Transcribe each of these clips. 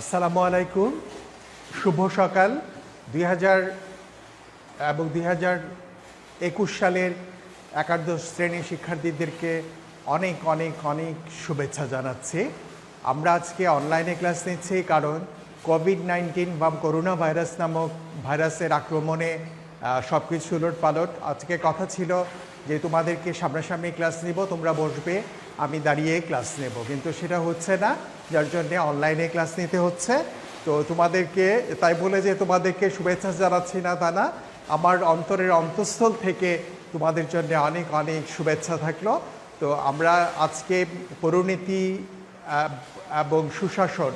আসসালামু আলাইকুম। শুভ সকাল। দুই হাজার এবং দুই একুশ সালের একাদশ শ্রেণির শিক্ষার্থীদেরকে অনেক অনেক অনেক শুভেচ্ছা জানাচ্ছি। আমরা আজকে অনলাইনে ক্লাস নিচ্ছি কারণ কোভিড নাইন্টিন বা করোনা ভাইরাস নামক ভাইরাসের আক্রমণে সব কিছু পালট আজকে কথা ছিল যে তোমাদেরকে সামনাসামনি ক্লাস নিব, তোমরা বসবে, আমি দাঁড়িয়ে ক্লাস নেব। কিন্তু সেটা হচ্ছে না। যার জন্যে অনলাইনে ক্লাস নিতে হচ্ছে। তো তোমাদেরকে, তাই বলে যে তোমাদেরকে শুভেচ্ছা জানাচ্ছি না তা না, আমার অন্তরের অন্তঃস্থল থেকে তোমাদের জন্য অনেক অনেক শুভেচ্ছা থাকল। তো আমরা আজকে পরিণতি এবং সুশাসন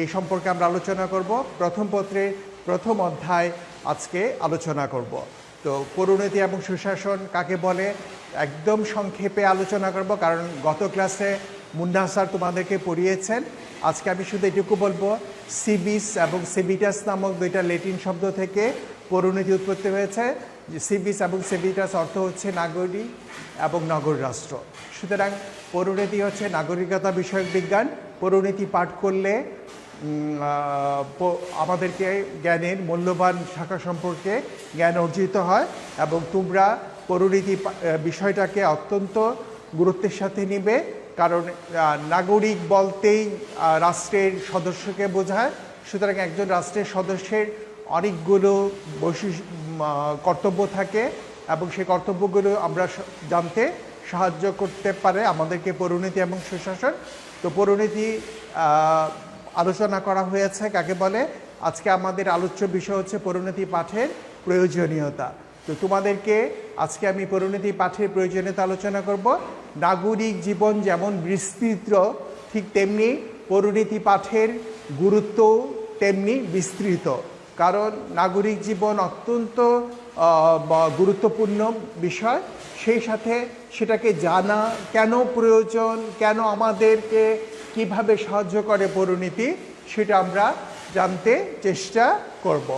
এই সম্পর্কে আমরা আলোচনা করব। প্রথম পত্রে, প্রথম অধ্যায় আজকে আলোচনা করব। তো পরিণতি এবং সুশাসন কাকে বলে? একদম সংক্ষেপে আলোচনা করব, কারণ গত ক্লাসে মুন্না স্যার তোমাদেরকে পড়িয়েছেন। আজকে আমি শুধু এটুকু বলব, সিবিস এবং সিবিটাস নামক দুইটা লেটিন শব্দ থেকে পরিণতি উৎপত্তি হয়েছে। সিবিস এবং সিবিটাস অর্থ হচ্ছে নাগরিক এবং নগর রাষ্ট্র। সুতরাং পরিণতি হচ্ছে নাগরিকতা বিষয়ক বিজ্ঞান। পরিণতি পাঠ করলে আমাদেরকে জ্ঞানের মূল্যবান শাখা সম্পর্কে জ্ঞান অর্জিত হয় এবং তোমরা পরিণতি বিষয়টাকে অত্যন্ত গুরুত্বের সাথে নিবে। কারণ নাগরিক বলতেই রাষ্ট্রের সদস্যকে বোঝায়। সুতরাং একজন রাষ্ট্রের সদস্যের অনেকগুলো বৈশিষ্ট্য কর্তব্য থাকে এবং সেই কর্তব্যগুলো আমরা জানতে সাহায্য করতে পারে আমাদেরকে পরিণতি এবং সুশাসন। তো পরিণতি আলোচনা করা হয়েছে, কাকে বলে? আজকে আমাদের আলোচ্য বিষয় হচ্ছে পরিণতি পাঠের প্রয়োজনীয়তা। তো তোমাদেরকে আজকে আমি পরিণতি পাঠের প্রয়োজনীয়তা আলোচনা করব। নাগরিক জীবন যেমন বিস্তৃত, ঠিক তেমনি পরিণতি পাঠের গুরুত্ব তেমনি বিস্তৃত। কারণ নাগরিক জীবন অত্যন্ত গুরুত্বপূর্ণ বিষয়। সেই সাথে সেটাকে জানা কেন প্রয়োজন, কেন আমাদেরকে কীভাবে সাহায্য করে পরিণতি, সেটা আমরা জানতে চেষ্টা করব।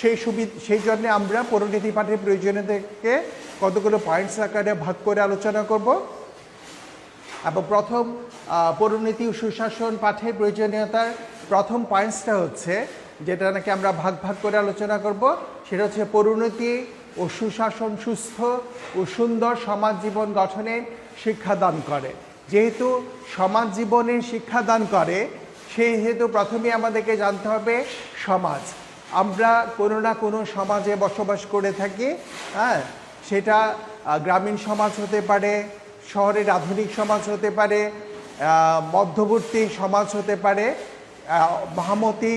সেই সুবিধ সেই জন্য আমরা পরিণতি পাঠের প্রয়োজনীয়তাকে কতগুলো পয়েন্টস আকারে ভাগ করে আলোচনা করব। এবং প্রথম পরিণতি সুশাসন পাঠের প্রয়োজনীয়তার প্রথম পয়েন্টসটা হচ্ছে, যেটা নাকি আমরা ভাগ ভাগ করে আলোচনা করব। সেটা হচ্ছে পরিণতি ও সুশাসন সুস্থ ও সুন্দর সমাজ জীবন গঠনের শিক্ষাদান করে। যেহেতু সমাজ জীবনের শিক্ষাদান করে, সেই হেতু প্রথমেই আমাদেরকে জানতে হবে সমাজ। আমরা কোনো না কোনো সমাজে বসবাস করে থাকি হ্যাঁ? সেটা গ্রামীণ সমাজ হতে পারে, শহরের আধুনিক সমাজ হতে পারে মধ্যবর্তী সমাজ হতে পারে মহামতি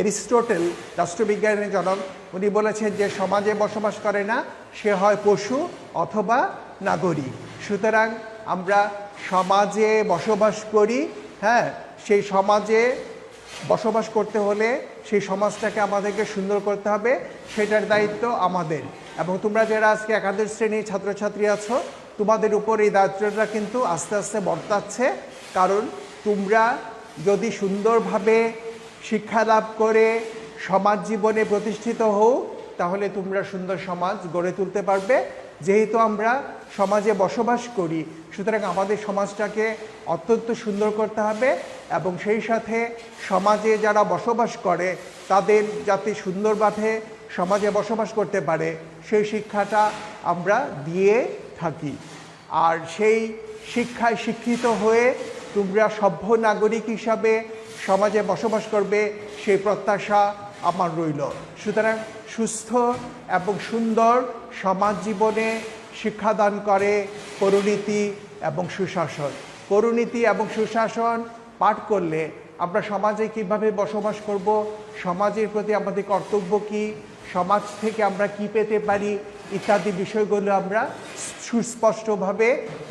এরিস্টোটেল, রাষ্ট্রবিজ্ঞানের জনক, উনি বলেছেন যে সমাজে বসবাস করে না, সে হয় পশু অথবা নাগরিক। সুতরাং আমরা সমাজে বসবাস করি হ্যাঁ? সেই সমাজে বসবাস করতে হলে সেই সমাজটাকে আমাদেরকে সুন্দর করতে হবে, সেটার দায়িত্ব আমাদের। এবং তোমরা যারা আজকে একাদশ শ্রেণির ছাত্রছাত্রী আছো, তোমাদের উপর এই দায়িত্বটা কিন্তু আস্তে আস্তে বর্তাচ্ছে। কারণ তোমরা যদি সুন্দরভাবে শিক্ষা লাভ করে সমাজ জীবনে প্রতিষ্ঠিত হও, তাহলে তোমরা সুন্দর সমাজ গড়ে তুলতে পারবে। যেহেতু আমরা সমাজে বসবাস করি, সুতরাং আমাদের সমাজটাকে অত্যন্ত সুন্দর করতে হবে এবং সেই সাথে সমাজে যারা বসবাস করে, তাদের যাতে সুন্দরভাবে সমাজে বসবাস করতে পারে, সেই শিক্ষাটা আমরা দিয়ে থাকি। আর সেই শিক্ষায় শিক্ষিত হয়ে তোমরা সভ্য নাগরিক হিসাবে সমাজে বসবাস করবে, সেই প্রত্যাশা আমার রইল। সুতরাং সুস্থ এবং সুন্দর সমাজ জীবনে শিক্ষাদান করে পরিণতি এবং সুশাসন। পরিণতি এবং সুশাসন পাঠ করলে আমরা সমাজে কীভাবে বসবাস করব, সমাজের প্রতি আমাদের কর্তব্য কী, সমাজ থেকে আমরা কি পেতে পারি ইত্যাদি বিষয়গুলো আমরা সুস্পষ্টভাবে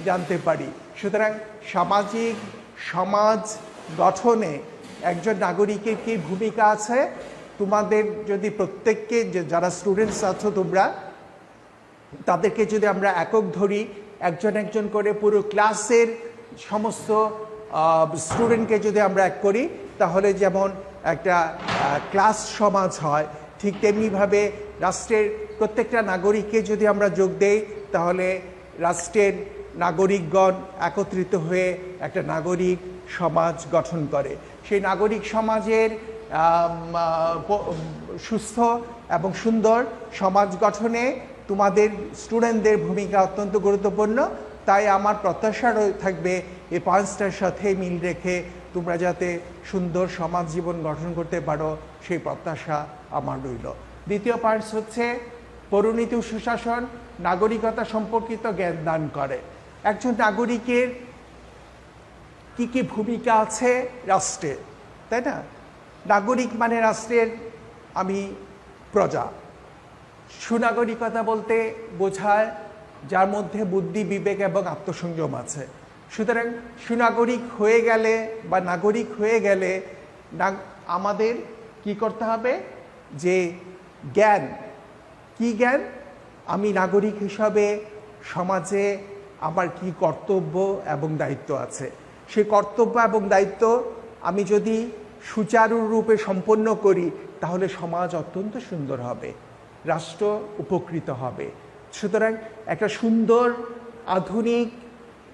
জানতে পারি। সুতরাং সামাজিক সমাজ গঠনে একজন নাগরিকের কী ভূমিকা আছে? তোমাদের যদি প্রত্যেককে, যে যারা স্টুডেন্টস আছো তোমরা, তাদেরকে যদি আমরা একক ধরি, একজন একজন করে পুরো ক্লাসের সমস্ত স্টুডেন্টকে যদি আমরা এক করি, তাহলে যেমন একটা ক্লাস সমাজ হয়, ঠিক তেমনিভাবে রাষ্ট্রের প্রত্যেকটা নাগরিককে যদি আমরা যোগ দেই, তাহলে রাষ্ট্রের নাগরিকগণ একত্রিত হয়ে একটা নাগরিক সমাজ গঠন করে। সেই নাগরিক সমাজের সুস্থ এবং সুন্দর সমাজ গঠনে তোমাদের স্টুডেন্টদের ভূমিকা অত্যন্ত গুরুত্বপূর্ণ। তাই আমার প্রত্যাশা থাকবে এই পয়েন্টসটার সাথে মিল রেখে তোমরা যাতে সুন্দর সমাজ জীবন গঠন করতে পারো, সেই প্রত্যাশা আমার রইল। দ্বিতীয় পয়েন্টস হচ্ছে, পরিণীতি সুশাসন নাগরিকতা সম্পর্কিত জ্ঞান দান করে। একজন নাগরিকের কি কি ভূমিকা আছে রাষ্ট্রে, তাই না? নাগরিক মানে রাষ্ট্রের আমি প্রজা। সুনাগরিকতা বলতে বোঝায় যার মধ্যে বুদ্ধি, বিবেক এবং আত্মসংযম আছে। সুতরাং সুনাগরিক হয়ে গেলে বা নাগরিক হয়ে গেলে আমাদের কি করতে হবে? যে জ্ঞান। কি জ্ঞান? আমি নাগরিক হিসাবে সমাজে আমার কি কর্তব্য এবং দায়িত্ব আছে? সেই কর্তব্য এবং দায়িত্ব আমি যদি সুচারুরূপে সম্পন্ন করি, তাহলে সমাজ অত্যন্ত সুন্দর হবে, রাষ্ট্র উপকৃত হবে। সুতরাং একটা সুন্দর আধুনিক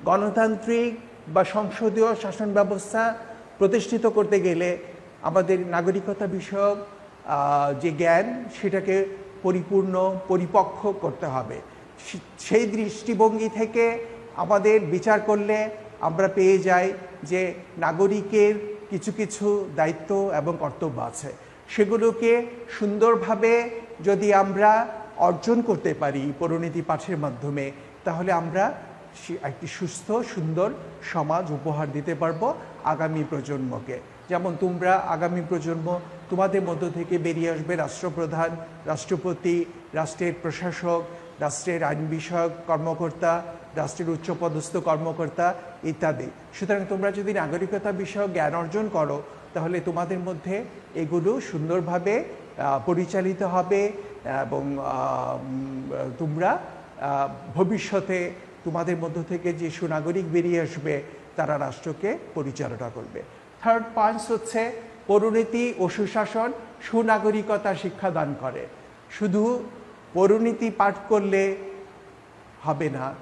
গণতান্ত্রিক বা সংসদীয় শাসন ব্যবস্থা প্রতিষ্ঠিত করতে গেলে আমাদের নাগরিকতা বিষয়ক যে জ্ঞান, সেটাকে পরিপূর্ণ, পরিপক্ক করতে হবে। সেই দৃষ্টিভঙ্গি থেকে আমাদের বিচার করলে আমরা পেয়ে যাই যে নাগরিকের কিছু কিছু দায়িত্ব এবং কর্তব্য আছে। সেগুলোকে সুন্দরভাবে যদি আমরা অর্জন করতে পারি পরিণতি পাঠের মাধ্যমে, তাহলে আমরা একটি সুস্থ, সুন্দর সমাজ উপহার দিতে পারব আগামী প্রজন্মকে। যেমন তোমরা আগামী প্রজন্ম তোমাদের মধ্য থেকে বেরিয়ে আসবে রাষ্ট্রপ্রধান, রাষ্ট্রপতি, রাষ্ট্রের প্রশাসক রাষ্ট্রের আইন বিষয়ক কর্মকর্তা, রাষ্ট্রের উচ্চপদস্থ কর্মকর্তা ইত্যাদি। সুতরাং তোমরা যদি নাগরিকতা বিষয়ক জ্ঞান অর্জন করো, তাহলে তোমাদের মধ্যে এগুলো সুন্দরভাবে পরিচালিত হবে এবং তোমরা ভবিষ্যতে তোমাদের মধ্য থেকে যে সুনাগরিক বেরিয়ে আসবে, তারা রাষ্ট্রকে পরিচালনা করবে। থার্ড পয়েন্টস হচ্ছে পরিণতি ও সুশাসন সুনাগরিকতা শিক্ষাদান করে। শুধু পরিণতি পাঠ করলে হবে না।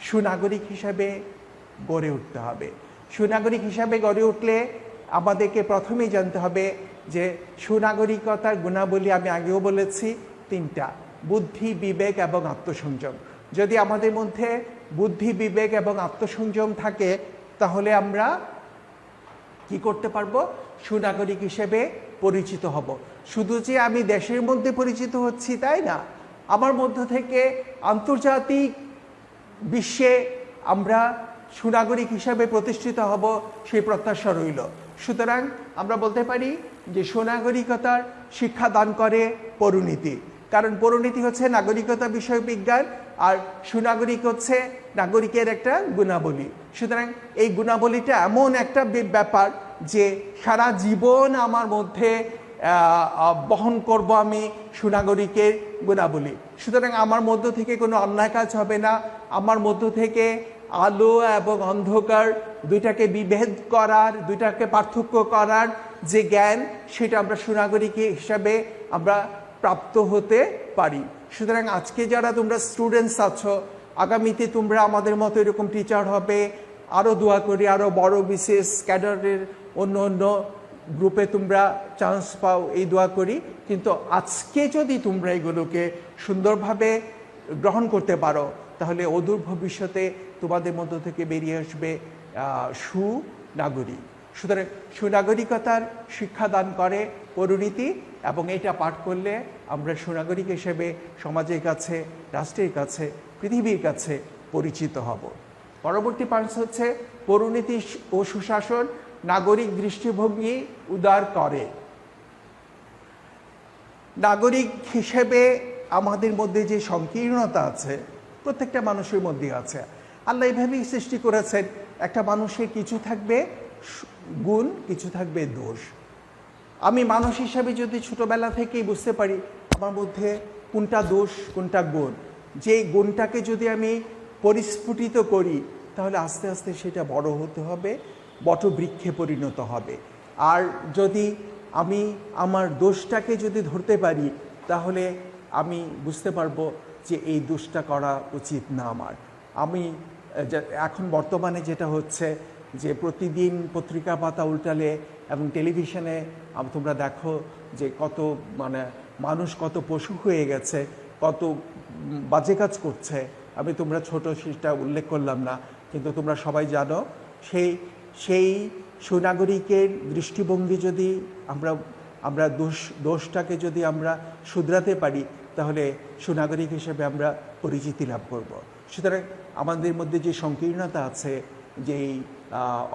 সুনাগরিক হিসাবে গড়ে উঠতে হবে। সুনাগরিক হিসাবে গড়ে উঠলে আমাদেরকে প্রথমেই জানতে হবে যে সুনাগরিকতার গুণাবলী আমি আগেও বলেছি, তিনটা, বুদ্ধি, বিবেক এবং আত্মসংযম। যদি আমাদের মধ্যে বুদ্ধি, বিবেক এবং আত্মসংযম থাকে, তাহলে আমরা কি করতে পারব? সুনাগরিক হিসেবে পরিচিত হব। শুধু যে আমি দেশের মধ্যে পরিচিত হচ্ছি, তাই না? আমার মধ্য থেকে আন্তর্জাতিক বিশ্বে আমরা সুনাগরিক হিসাবে প্রতিষ্ঠিত হব, সেই প্রত্যাশা রইল। সুতরাং আমরা বলতে পারি যে সুনাগরিকতার শিক্ষা দান করে পরিণীতি। কারণ পরিণীতি হচ্ছে নাগরিকতা বিষয় বিজ্ঞান, আর সুনাগরিক হচ্ছে নাগরিকের একটা গুণাবলী। সুতরাং এই গুণাবলীটা এমন একটা ব্যাপার যে সারা জীবন আমার মধ্যে বহন করব আমি সুনাগরিকের গুণাবলী। সুতরাং আমার মধ্য থেকে কোনো অন্যায় কাজ হবে না। আমার মধ্য থেকে আলো এবং অন্ধকার দুইটাকে বিভেদ করার, দুইটাকে পার্থক্য করার যে জ্ঞান, সেটা আমরা সুনাগরিক হিসাবে আমরা প্রাপ্ত হতে পারি। সুতরাং আজকে যারা তোমরা স্টুডেন্টস আছো, আগামীতে তোমরা আমাদের মতো এরকম টিচার হবে। আরও দোয়া করি আরও বড় বিশেষ ক্যাডারের অন্য অন্য গ্রুপে তোমরা চান্স পাও, এই দোয়া করি। কিন্তু আজকে যদি তোমরা এগুলোকে সুন্দরভাবে গ্রহণ করতে পারো, তাহলে অদূর ভবিষ্যতে তোমাদের মধ্য থেকে বেরিয়ে আসবে সুনাগরিক। সুতরাং সুনাগরিকতার শিক্ষা দান করে পরিণীতি এবং এটা পাঠ করলে আমরা সুনাগরিক হিসেবে সমাজের কাছে, রাষ্ট্রের কাছে, পৃথিবীর কাছে পরিচিত হব। পরবর্তী পয়েন্টস হচ্ছে পরিণীতি ও সুশাসন নাগরিক দৃষ্টিভঙ্গি উদার করে। নাগরিক হিসেবে আমাদের মধ্যে যে সংকীর্ণতা আছে, প্রত্যেকটা মানুষের মধ্যে আছে। আল্লাহ এইভাবেই সৃষ্টি করেছেন, একটা মানুষের কিছু থাকবে গুণ, কিছু থাকবে দোষ। আমি মানুষ হিসাবে যদি ছোটবেলা থেকেই বুঝতে পারি, আমার মধ্যে কোনটা দোষ, কোনটা গুণ। যে গুণটাকে যদি আমি পরিস্ফুটিত করি, তাহলে আস্তে আস্তে সেটা বড় হতে হবে। বটবৃক্ষে পরিণত হবে। আর যদি আমি আমার দোষটাকে যদি ধরতে পারি, তাহলে আমি বুঝতে পারব যে এই দোষটা করা উচিত না আমার। আমি এখন বর্তমানে যেটা হচ্ছে যে প্রতিদিন পত্রিকা পাতা উল্টালে এবং টেলিভিশনে তোমরা দেখো যে কত মানে মানুষ কত পশু হয়ে গেছে, কত বাজে কাজ করছে। আমি তোমরা ছোট সেটা উল্লেখ করলাম না, কিন্তু তোমরা সবাই জানো, সেই সেই সুনাগরিকের দৃষ্টিভঙ্গি যদি আমরা আমরা দোষ, দোষটাকে যদি আমরা শুধরাতে পারি, তাহলে সুনাগরিক হিসেবে আমরা পরিচিতি লাভ করব। সুতরাং আমাদের মধ্যে যে সংকীর্ণতা আছে যেই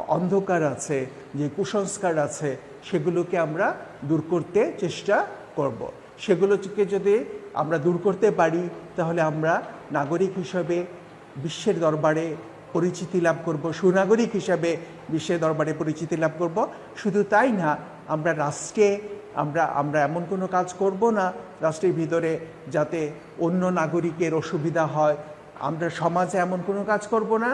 অন্ধকার আছে, যে কুসংস্কার আছে, সেগুলোকে আমরা দূর করতে চেষ্টা করব। সেগুলোকে যদি আমরা দূর করতে পারি, তাহলে আমরা নাগরিক হিসেবে বিশ্বের দরবারে পরিচিতি লাভ করব, সুনাগরিক হিসাবে বিশ্বের দরবারে পরিচিতি লাভ করব। শুধু তাই না, আমরা রাষ্ট্রে, আমরা আমরা এমন কোনো কাজ করব না, রাষ্ট্রের ভিতরে যাতে অন্য নাগরিকের অসুবিধা হয়। আমরা সমাজে এমন কোনো কাজ করব না।